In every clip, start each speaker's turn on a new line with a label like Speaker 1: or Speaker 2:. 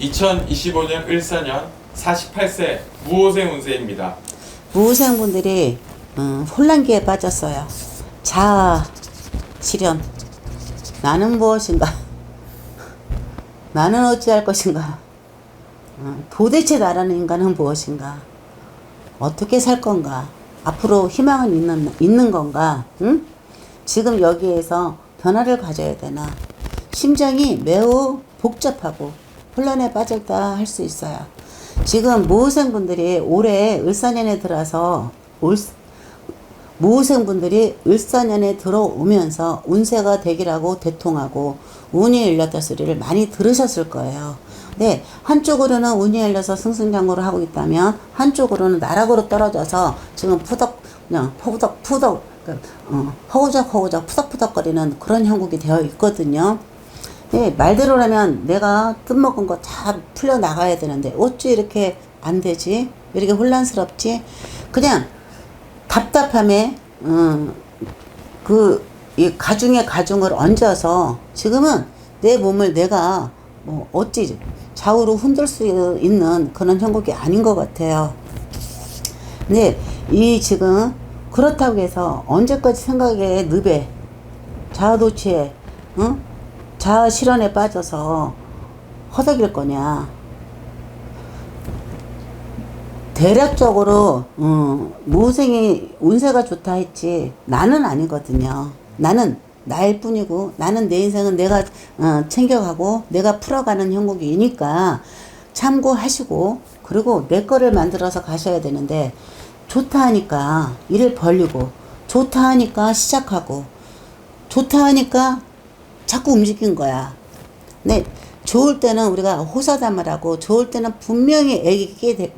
Speaker 1: 2025년 을사년 48세 무호생 운세입니다.
Speaker 2: 무생분들이 음, 혼란기에 빠졌어요. 자아 실현. 나는 무엇인가? 나는 어찌할 것인가? 어, 도대체 나라는 인간은 무엇인가? 어떻게 살 건가? 앞으로 희망은 있는, 있는 건가? 응? 지금 여기에서 변화를 가져야 되나? 심정이 매우 복잡하고 혼란에 빠졌다 할 수 있어요. 지금 모생분들이 올해 을사년에 들어서 올, 모생분들이 을사년에 들어오면서 운세가 되기라고 대통하고 운이 열렸다 소리를 많이 들으셨을 거예요. 네, 한쪽으로는 운이 열려서 승승장구를 하고 있다면 한쪽으로는 나락으로 떨어져서 지금 푸덕 그냥 푸덕 그, 어, 허우적 허우적 푸덕푸덕거리는 그런 형국이 되어 있거든요. 네, 말대로라면 내가 뜯먹은 거 다 풀려 나가야 되는데 어찌 이렇게 안 되지? 왜 이렇게 혼란스럽지? 그냥 답답함에 음, 그이 가중에 가중을 얹어서 지금은 내 몸을 내가 뭐 어찌 좌우로 흔들 수 있는 그런 형국이 아닌 것 같아요. 근데 이 지금 그렇다고 해서 언제까지 생각에 늪에 자아도취에 응? 자아 실현에 빠져서 허덕일 거냐? 대략적으로 어, 모생이 운세가 좋다 했지 나는 아니거든요. 나는 나일 뿐이고 나는 내 인생은 내가 어, 챙겨가고 내가 풀어가는 형국이니까 참고하시고 그리고 내 거를 만들어서 가셔야 되는데 좋다 하니까 일을 벌리고 좋다 하니까 시작하고 좋다 하니까 자꾸 움직인 거야. 네, 좋을 때는 우리가 호사담을 하고 좋을 때는 분명히 애기 끼게 돼,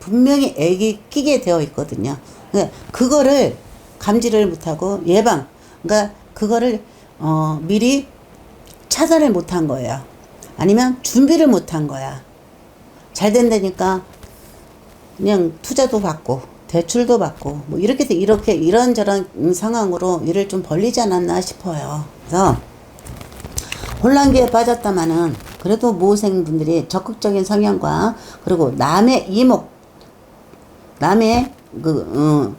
Speaker 2: 분명히 애기 끼게 되어 있거든요. 그러니까 그거를 감지를 못하고 예방, 그러니까 그거를 어, 미리 차단을 못한 거예요. 아니면 준비를 못한 거야. 잘 된다니까 그냥 투자도 받고 대출도 받고 뭐 이렇게 돼- 이렇게 이런저런 상황으로 일을 좀 벌리지 않았나 싶어요. 그래서 혼란기에 빠졌다마는 그래도 모생분들이 적극적인 성향과 그리고 남의 이목 남의 그, 어,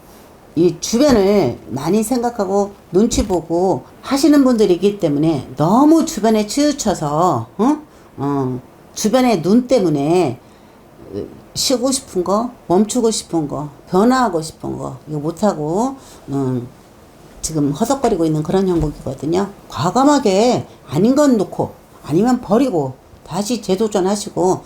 Speaker 2: 이 주변을 많이 생각하고 눈치 보고 하시는 분들이기 때문에 너무 주변에 치우쳐서, 어? 어, 주변의 눈 때문에 쉬고 싶은 거, 멈추고 싶은 거, 변화하고 싶은 거, 이거 못하고, 음, 지금 허덕거리고 있는 그런 형국이거든요. 과감하게 아닌 건 놓고, 아니면 버리고, 다시 재도전하시고,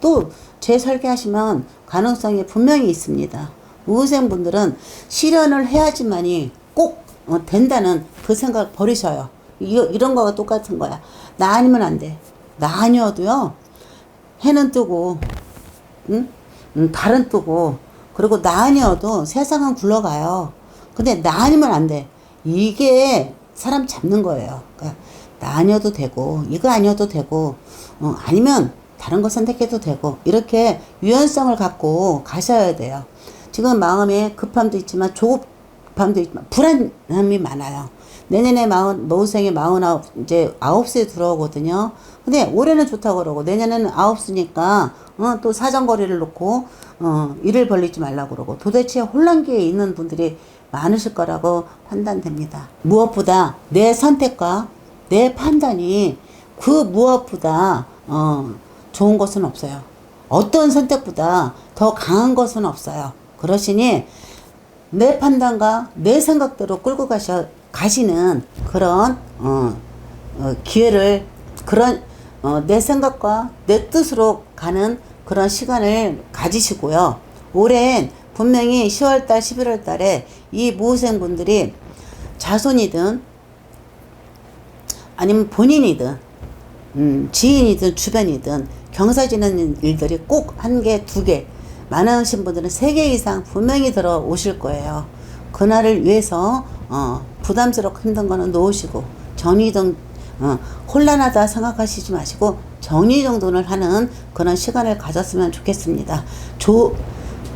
Speaker 2: 또 재설계하시면 가능성이 분명히 있습니다. 우생분들은 실현을 해야지만이 꼭 어, 된다는 그 생각 버리셔요. 이, 이런 거가 똑같은 거야. 나 아니면 안 돼. 나 아니어도요, 해는 뜨고, 응? 응, 달은 뜨고, 그리고 나 아니어도 세상은 굴러가요. 근데 나 아니면 안 돼. 이게 사람 잡는 거예요. 그러니까 나 아니어도 되고, 이거 아니어도 되고, 어, 아니면 다른 거 선택해도 되고, 이렇게 유연성을 갖고 가셔야 돼요. 지금 마음에 급함도 있지만 조급함도 있지만 불안함이 많아요. 내년에 마흔, 노생이 마흔아홉, 이제 아홉 세 들어오거든요. 근데 올해는 좋다고 그러고 내년에는 아홉 수니까, 어, 또 사정거리를 놓고, 어, 일을 벌리지 말라고 그러고 도대체 혼란기에 있는 분들이 많으실 거라고 판단됩니다. 무엇보다 내 선택과 내 판단이 그 무엇보다, 어, 좋은 것은 없어요. 어떤 선택보다 더 강한 것은 없어요. 그러시니 내 판단과 내 생각대로 끌고 가셔 가시는 그런 어, 어, 기회를 그런 어, 내 생각과 내 뜻으로 가는 그런 시간을 가지시고요. 올해는 분명히 10월달, 11월달에 이 모생분들이 자손이든 아니면 본인이든 음, 지인이든 주변이든 경사지는 일들이 꼭 한 개, 두 개, 많으신 분들은 세 개 이상 분명히 들어오실 거예요. 그날을 위해서 어, 부담스럽고 힘든 거는 놓으시고 정리정 어, 혼란하다 생각하시지 마시고 정리 정돈을 하는 그런 시간을 가졌으면 좋겠습니다. 조,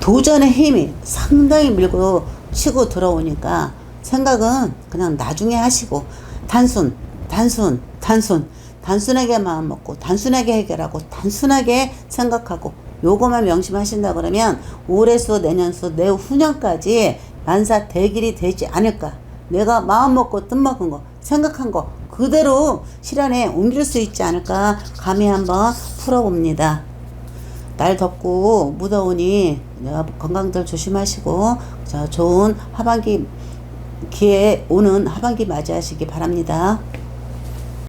Speaker 2: 도전의 힘이 상당히 밀고 치고 들어오니까 생각은 그냥 나중에 하시고 단순, 단순, 단순 단순하게 마음 먹고 단순하게 해결하고 단순하게 생각하고 요거만 명심하신다 그러면 올해수 내년수 내후년까지 만사 대길이 되지 않을까 내가 마음 먹고 뜻 먹은 거 생각한 거 그대로 실현에 옮길 수 있지 않을까 감히 한번 풀어봅니다. 날 덥고 무더우니 건강들 조심하시고 자 좋은 하반기 기회 오는 하반기 맞이하시기 바랍니다.